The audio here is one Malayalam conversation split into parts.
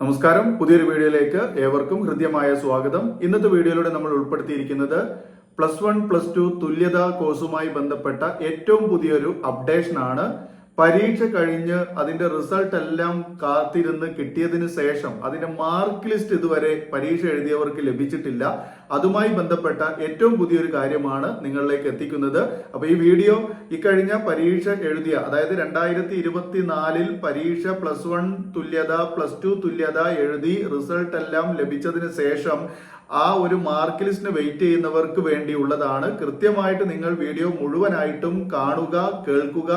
നമസ്കാരം. പുതിയൊരു വീഡിയോയിലേക്ക് ഏവർക്കും ഹൃദ്യമായ സ്വാഗതം. ഇന്നത്തെ വീഡിയോയിലൂടെ നമ്മൾ ഉൾപ്പെടുത്തിയിരിക്കുന്നത് പ്ലസ് വൺ പ്ലസ് ടു തുല്യതാ കോഴ്സുമായി ബന്ധപ്പെട്ട ഏറ്റവും പുതിയൊരു അപ്ഡേഷൻ ആണ് പരീക്ഷ കഴിഞ്ഞ് അതിന്റെ റിസൾട്ട് എല്ലാം കാത്തിരുന്ന് കിട്ടിയതിന് ശേഷം അതിന്റെ മാർക്ക് ലിസ്റ്റ് ഇതുവരെ പരീക്ഷ എഴുതിയവർക്ക് ലഭിച്ചിട്ടില്ല. അതുമായി ബന്ധപ്പെട്ട ഏറ്റവും പുതിയൊരു കാര്യമാണ് നിങ്ങളിലേക്ക് എത്തിക്കുന്നത്. അപ്പൊ ഈ വീഡിയോ ഇക്കഴിഞ്ഞ പരീക്ഷ എഴുതിയ അതായത് രണ്ടായിരത്തി ഇരുപത്തിനാലിൽ പരീക്ഷ പ്ലസ് വൺ തുല്യത പ്ലസ് ടു തുല്യത എഴുതി റിസൾട്ട് എല്ലാം ലഭിച്ചതിന് ശേഷം ആ ഒരു മാർക്ക് ലിസ്റ്റിന് വെയിറ്റ് ചെയ്യുന്നവർക്ക് വേണ്ടിയുള്ളതാണ്. കൃത്യമായിട്ട് നിങ്ങൾ വീഡിയോ മുഴുവനായിട്ടും കാണുക കേൾക്കുക.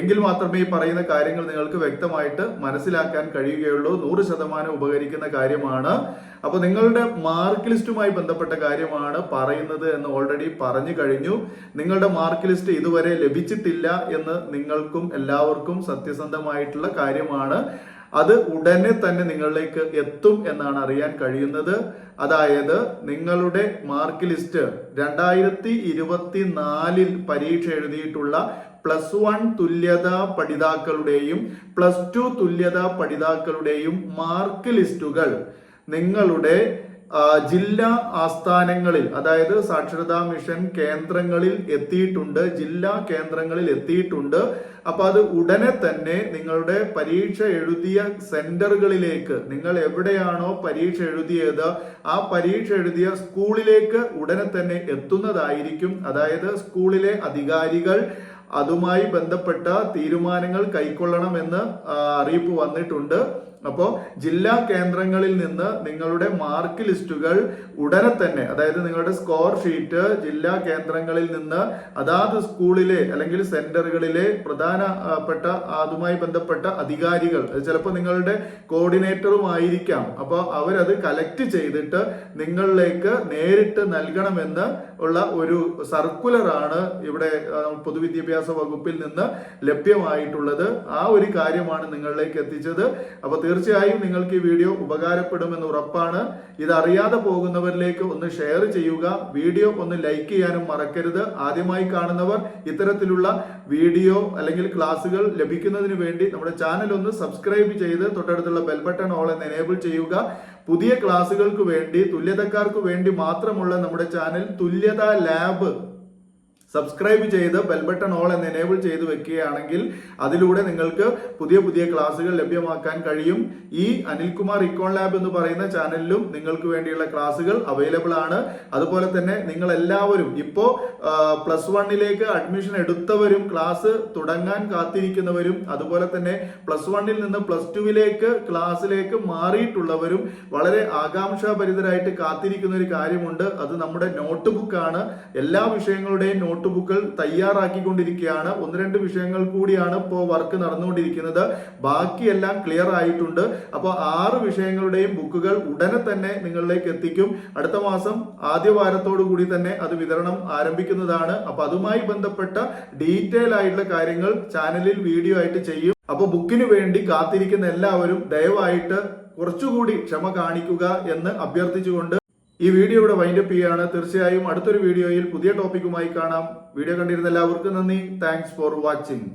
എങ്കിൽ മാത്രമേ ഈ പറയുന്ന കാര്യങ്ങൾ നിങ്ങൾക്ക് വ്യക്തമായിട്ട് മനസ്സിലാക്കാൻ കഴിയുകയുള്ളൂ. നൂറ് ശതമാനം ഉപകരിക്കുന്ന കാര്യമാണ്. അപ്പൊ നിങ്ങളുടെ മാർക്ക് ലിസ്റ്റുമായി ബന്ധപ്പെട്ട കാര്യമാണ് പറയുന്നത് എന്ന് ഓൾറെഡി പറഞ്ഞു കഴിഞ്ഞു. നിങ്ങളുടെ മാർക്ക് ലിസ്റ്റ് ഇതുവരെ ലഭിച്ചിട്ടില്ല എന്ന് നിങ്ങൾക്കും എല്ലാവർക്കും സത്യസന്ധമായിട്ടുള്ള കാര്യമാണ്. അത് ഉടനെ തന്നെ നിങ്ങളിലേക്ക് എത്തും എന്നാണ് അറിയാൻ കഴിയുന്നത്. അതായത് നിങ്ങളുടെ മാർക്ക് ലിസ്റ്റ് രണ്ടായിരത്തി ഇരുപത്തി നാലിൽ പരീക്ഷ എഴുതിയിട്ടുള്ള പ്ലസ് വൺ തുല്യത പഠിതാക്കളുടെയും പ്ലസ് ടു തുല്യത പഠിതാക്കളുടെയും മാർക്ക് ലിസ്റ്റുകൾ നിങ്ങളുടെ ജില്ലാ ആസ്ഥാനങ്ങളിൽ അതായത് സാക്ഷരതാ മിഷൻ കേന്ദ്രങ്ങളിൽ എത്തിയിട്ടുണ്ട് ജില്ലാ കേന്ദ്രങ്ങളിൽ എത്തിയിട്ടുണ്ട്. അപ്പൊ അത് ഉടനെ തന്നെ നിങ്ങളുടെ പരീക്ഷ എഴുതിയ സെന്ററുകളിലേക്ക് നിങ്ങൾ എവിടെയാണോ പരീക്ഷ എഴുതിയത് ആ പരീക്ഷ എഴുതിയ സ്കൂളിലേക്ക് ഉടനെ തന്നെ എത്തുന്നതായിരിക്കും. അതായത് സ്കൂളിലെ അധികാരികൾ അതുമായി ബന്ധപ്പെട്ട തീരുമാനങ്ങൾ കൈക്കൊള്ളണമെന്ന് അറിയിപ്പ് വന്നിട്ടുണ്ട്. അപ്പോൾ ജില്ലാ കേന്ദ്രങ്ങളിൽ നിന്ന് നിങ്ങളുടെ മാർക്ക് ലിസ്റ്റുകൾ ഉടനെ തന്നെ അതായത് നിങ്ങളുടെ സ്കോർ ഷീറ്റ് ജില്ലാ കേന്ദ്രങ്ങളിൽ നിന്ന് അതാത് സ്കൂളിലെ അല്ലെങ്കിൽ സെന്ററുകളിലെ പ്രധാനപ്പെട്ട അതുമായി ബന്ധപ്പെട്ട അധികാരികൾ ചിലപ്പോൾ നിങ്ങളുടെ കോർഡിനേറ്ററും ആയിരിക്കാം. അപ്പോൾ അവരത് കലക്ട് ചെയ്തിട്ട് നിങ്ങളിലേക്ക് നേരിട്ട് നൽകണമെന്ന് ഉള്ള ഒരു സർക്കുലറാണ് ഇവിടെ ആ, പൊതുവിദ്യാഭ്യാസ വകുപ്പിൽ നിന്ന് ലഭ്യമായിട്ടുള്ളത് ആ ഒരു കാര്യമാണ് നിങ്ങളിലേക്ക് എത്തിച്ചത്. അപ്പോൾ തീർച്ചയായും നിങ്ങൾക്ക് ഈ വീഡിയോ ഉപകാരപ്പെടുമെന്ന് ഉറപ്പാണ്. ഇത് പോകുന്നവരിലേക്ക് ഒന്ന് ഷെയർ ചെയ്യുക. വീഡിയോ ഒന്ന് ലൈക്ക് ചെയ്യാനും മറക്കരുത്. ആദ്യമായി കാണുന്നവർ ഇത്തരത്തിലുള്ള വീഡിയോ അല്ലെങ്കിൽ ക്ലാസ്സുകൾ ലഭിക്കുന്നതിന് വേണ്ടി നമ്മുടെ ചാനൽ ഒന്ന് സബ്സ്ക്രൈബ് ചെയ്ത് തൊട്ടടുത്തുള്ള ബെൽ ബട്ടൺ ഓൾ എന്ന് എനേബിൾ ചെയ്യുക. പുതിയ ക്ലാസ്സുകൾക്ക് വേണ്ടി തുല്യതക്കാർക്ക് വേണ്ടി മാത്രമുള്ള നമ്മുടെ ചാനൽ തുല്യത ലാബ് സബ്സ്ക്രൈബ് ചെയ്ത് ബെൽബട്ടൺ ഓൾ എന്ന് എനേബിൾ ചെയ്ത് വെക്കുകയാണെങ്കിൽ അതിലൂടെ നിങ്ങൾക്ക് പുതിയ പുതിയ ക്ലാസ്സുകൾ ലഭ്യമാക്കാൻ കഴിയും. ഈ അനിൽകുമാർ ഇക്കോൺ ലാബ് എന്ന് പറയുന്ന ചാനലിലും നിങ്ങൾക്ക് വേണ്ടിയുള്ള ക്ലാസ്സുകൾ അവൈലബിൾ ആണ്. അതുപോലെ തന്നെ നിങ്ങൾ എല്ലാവരും ഇപ്പോൾ പ്ലസ് വണ്ണിലേക്ക് അഡ്മിഷൻ എടുത്തവരും ക്ലാസ് തുടങ്ങാൻ കാത്തിരിക്കുന്നവരും അതുപോലെ തന്നെ പ്ലസ് വണ്ണിൽ നിന്ന് പ്ലസ് ടുവിലേക്ക് ക്ലാസ്സിലേക്ക് മാറിയിട്ടുള്ളവരും വളരെ ആകാംക്ഷാഭരിതരായിട്ട് കാത്തിരിക്കുന്ന ഒരു കാര്യമുണ്ട്. അത് നമ്മുടെ നോട്ട് ബുക്കാണ് എല്ലാ വിഷയങ്ങളുടെയും നോട്ട് ബുക്കുകൾ തയ്യാറാക്കിക്കൊണ്ടിരിക്കുകയാണ്. ഒന്ന് രണ്ട് വിഷയങ്ങൾ കൂടിയാണ് ഇപ്പോൾ വർക്ക് നടന്നുകൊണ്ടിരിക്കുന്നത്. ബാക്കിയെല്ലാം ക്ലിയർ ആയിട്ടുണ്ട്. അപ്പോൾ ആറ് വിഷയങ്ങളുടെയും ബുക്കുകൾ ഉടനെ തന്നെ നിങ്ങളിലേക്ക് എത്തിക്കും. അടുത്ത മാസം ആദ്യ വാരത്തോടു കൂടി തന്നെ അത് വിതരണം ആരംഭിക്കുന്നതാണ്. അപ്പോൾ അതുമായി ബന്ധപ്പെട്ട ഡീറ്റെയിൽ ആയിട്ടുള്ള കാര്യങ്ങൾ ചാനലിൽ വീഡിയോ ആയിട്ട് ചെയ്യും. അപ്പോൾ ബുക്കിന് വേണ്ടി കാത്തിരിക്കുന്ന എല്ലാവരും ദയവായിട്ട് കുറച്ചുകൂടി ക്ഷമ കാണിക്കുക എന്ന് അഭ്യർത്ഥിച്ചുകൊണ്ട് ഈ വീഡിയോ ഇവിടെ വൈൻഡപ്പ് ചെയ്യുകയാണ്. തീർച്ചയായും അടുത്തൊരു വീഡിയോയിൽ പുതിയ ടോപ്പിക്കുമായി കാണാം. വീഡിയോ കണ്ടിരുന്ന എല്ലാവർക്കും നന്ദി. Thanks for watching